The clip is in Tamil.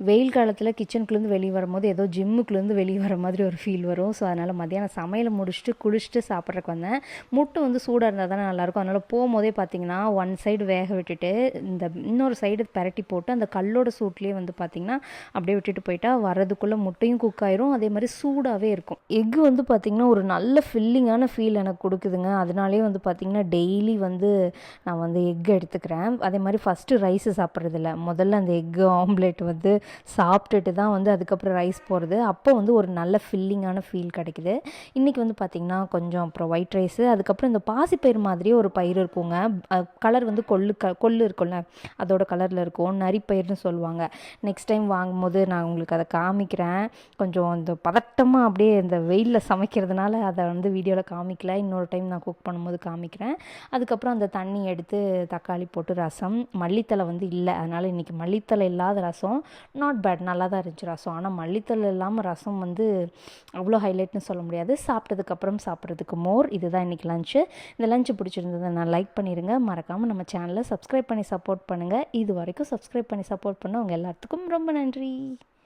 வெயில் காலத்தில் கிச்சனுக்குள்ளேருந்து வெளியே வரும்போது ஏதோ ஜிம்முக்குள்ளேருந்து வெளியே வர மாதிரி ஒரு ஃபீல் வரும். ஸோ அதனால் மத்தியானம் சமையல் முடிச்சுட்டு குளிச்சுட்டு சாப்பிட்றதுக்கு வந்தேன். முட்டை வந்து சூடாக இருந்தால் தானே நல்லாயிருக்கும். அதனால் போகும்போதே பார்த்தீங்கன்னா ஒன் சைடு வேக விட்டுட்டு இந்த இன்னொரு சைடு பரட்டி போட்டு அந்த கல்லோட சூட்லேயே வந்து பார்த்திங்கன்னா அப்படியே விட்டுட்டு போயிட்டா வர்றதுக்குள்ளே முட்டையும் குக் ஆயிரும். அதே மாதிரி சூடாகவே இருக்கும். எக்கு வந்து பார்த்திங்கன்னா ஒரு நல்ல ஃபில்லிங்கான ஃபீல் எனக்கு கொடுக்குதுங்க. அதனாலே வந்து பார்த்திங்கன்னா டெய்லி வந்து நான் வந்து எக் எடுத்துக்கிறேன். அதே மாதிரி ஃபஸ்ட்டு ரைஸு சாப்பிட்றதில்ல. முதல்ல அந்த எக்கு ஆம்லேட் வந்து சாப்பிட்டுட்டு தான் வந்து அதுக்கப்புறம் ரைஸ் போகிறது அப்போ வந்து ஒரு நல்ல ஃபில்லிங்கான ஃபீல் கிடைக்குது. இன்றைக்கி வந்து பார்த்திங்கன்னா கொஞ்சம் அப்புறம் ஒயிட் ரைஸு அதுக்கப்புறம் இந்த பாசிப்பயிர் மாதிரியே ஒரு பயிர் இருக்குங்க. கலர் வந்து கொள்ளு க கொள்ளு இருக்கும்ல. அதோட கலரில் இருக்கும். நரிப்பயிர்னு சொல்லுவாங்க. நெக்ஸ்ட் டைம் வாங்கும்போது நான் உங்களுக்கு அதை காமிக்கிறேன். கொஞ்சம் இந்த பதட்டமாக அப்படியே இந்த வெயிலில் சமைக்கிறதுனால அதை வந்து வீடியோவில் காமிக்கல. இன்னொரு டைம் நான் குக் பண்ணும்போது காமிக்கிறேன். அதுக்கப்புறம் அந்த தண்ணி எடுத்து தக்காளி போட்டு ரசம். மல்லித்தலை வந்து இல்லை. அதனால் இன்றைக்கி மல்லித்தலை இல்லாத ரசம். நாட் பேட் நல்லா தான் இருந்துச்சு ரசம். ஆனால் மல்லித்தலை இல்லாமல் ரசம் வந்து அவ்வளோ ஹைலைட்னு சொல்ல முடியாது. சாப்பிட்டதுக்கப்புறம் சாப்பிட்றதுக்கு மோர் இதுதான் இன்றைக்கி லஞ்சு இந்த லஞ்சு பிடிச்சிருந்ததை நான் லைக் பண்ணிடுங்க மறக்காமல் நம்ம சேனலை சப்ஸ்கிரைப் பண்ணி சப்போர்ட் பண்ணுங்கள் இது வரைக்கும் சப்ஸ்கிரைப் பண்ணி சப்போர்ட் பண்ண உங்கள் எல்லாத்துக்கும் ரொம்ப நன்றி.